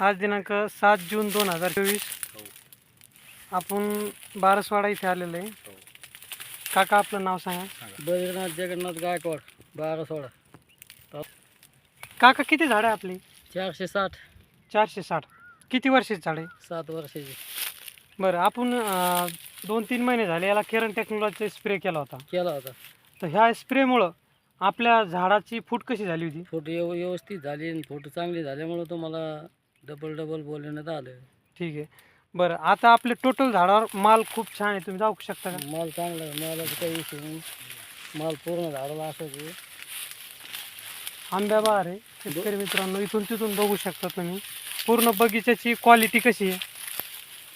आज दिनांक सात जून दोन हजार चोवीस. आपण बारसवाडा इथे आलेलो आहे. काका आपलं नाव सांगा. बद्रीनाथ जगन्नाथ गायकवाड बारा सोळा काका किती झाडं आहे आपली? चारशे साठ. चारशे साठ. किती वर्षाची झाड आहे? सात वर्षाची. बरं आपण अं, दोन तीन महिने झाले याला केरन टेक्नॉलॉजीचा स्प्रे केला होता. केला होता. तर ह्या स्प्रेमुळं आपल्या झाडाची फूट कशी झाली होती? फोटो व्यव व्यवस्थित झाली आणि फोटो चांगली झाल्यामुळं तुम्हाला डबल डबल बोलण्यात आलं. ठीक आहे. बरं आता आपले टोटल झाडावर माल खूप छान आहे. तुम्ही जाऊ शकता का? माल चांगला आहे. मालाचं काही विषय नाही. माल पूर्ण झाडाला आहे. आंब्या बहार आहे. शेतकरी मित्रांनो इथून तिथून बघू शकता तुम्ही. पूर्ण बगीच्याची क्वालिटी कशी आहे?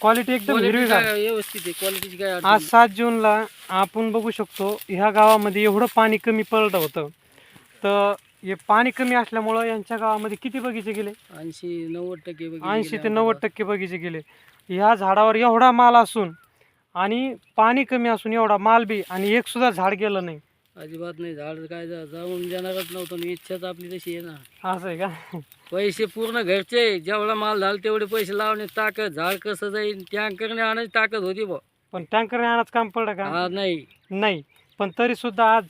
क्वालिटी एकदम हिरवीगार काय व्यवस्थित आहे? क्वालिटीची काय अडचण आज सात जूनला आपण बघू शकतो ह्या गावामध्ये एवढं पाणी कमी पडलं होतं. तर हे पाणी कमी असल्यामुळं यांच्या गावामध्ये किती बगीचे गेले? ऐंशी नव्वद टक्के ऐंशी गेले ते नव्वद टक्के बगीचे गेले. ह्या झाडावर एवढा माल असून आणि पाणी कमी असून एवढा माल बी आणि एक सुद्धा झाड गेलं नाही. अजिबात नाही. झाड काय जा- जाऊन देणारच नव्हतं आणि इच्छाच आपली तशी आहे ना. असं आहे का? पैसे पूर्ण घरचे जेवढा माल झाला तेवढे पैसे लावणे ताकद झाड कसं जाईल टँकरने आणायची ताकद होती बा पण टँकरने आणायचं काम पडलं का? हा नाही. नाही. पण तरी सुद्धा आज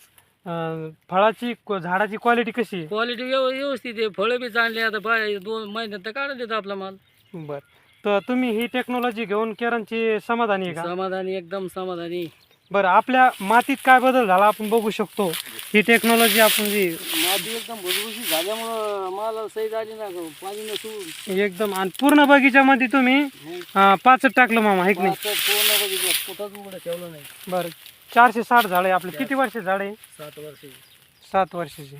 अं, फळाची क- झाडाची क्वालिटी कशी? क्वालिटी व्यव व्यवस्थित आहे. फळं बी चांगली आता दोन महिन्यात तर काढून देतो आपला माल. बर. तर तुम्ही ही टेक्नॉलॉजी घेऊन केरनची समाधानी आहे का? समाधानी एकदम समाधानी. बरं आपल्या मातीत काय बदल झाला आपण बघू शकतो. ही टेक्नॉलॉजी आपण जी माती एकदम भुसभुशीत झाल्यामुळं माल सही झाली ना गं. पाणी नसून एकदम. आणि पूर्ण बगीच्यामध्ये तुम्ही अं, पाचट टाकलं मामा आहे की नाही? पूर्ण बघितलं कुठंच उघडं ठेवलं नाही. बरं. चारशे साठ झाड आहे आपले. किती वर्ष झाड आहे? सात वर्षी. सात वर्षाची.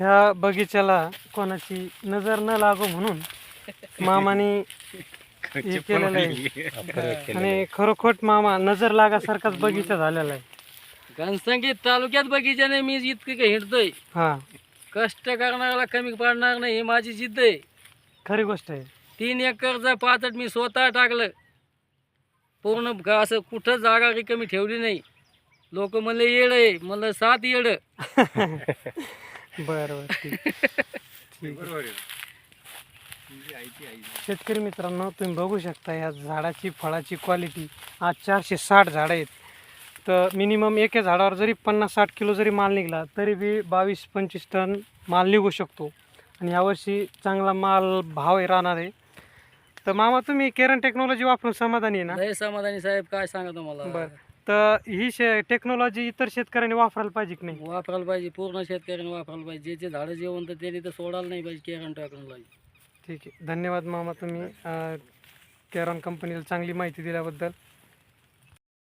ह्या बगीच्याला कोणाची नजर न लागो म्हणून मामाने हे केलेलं आहे. आणि खरोखोट मामा नजर लागासारखाच बगीचा झालेला आहे. घनसंगीत तालुक्यात बगीच्याने मी इतकं काही हिंडतोय. हा. कष्ट करणाऱ्याला कमी पडणार नाही ही माझी जिद्द आहे. खरी गोष्ट आहे. तीन एकरचं पाचट मी स्वतः टाकलं पूर्ण ग- असं कुठं जागा रिकामी ठेवली नाही. लोक म्हणले येड आहे. म्हणलं सात येड. बरं बरं. ठीक ठीक आहे. शेतकरी मित्रांनो तुम्ही बघू शकता या झाडाची फळाची क्वालिटी आज चारशे साठ झाडं आहेत. तर मिनिमम एका झाडावर जरी पन्नास साठ किलो जरी माल निघला तरी बी बावीस पंचवीस टन माल निघू शकतो. आणि यावर्षी चांगला माल भाव आहे राहणार आहे. तर मामा तुम्ही केरन टेक्नॉलॉजी वापरून समाधानी आहे ना? लय समाधानी साहेब काय सांगा तुम्हाला? बरं. तर ही शे टेक्नॉलॉजी इतर शेतकऱ्यांनी वापरायला पाहिजे की नाही? वापरायला पाहिजे पूर्ण शेतकऱ्यांनी वापरायला पाहिजे. जे जे झाडं जेवण तर त्यांनी तर सोडायला नाही पाहिजे केरन टाकून पाहिजे ठीक आहे. धन्यवाद मामा तुम्ही कॅरॉन कंपनीला चांगली माहिती दिल्याबद्दल.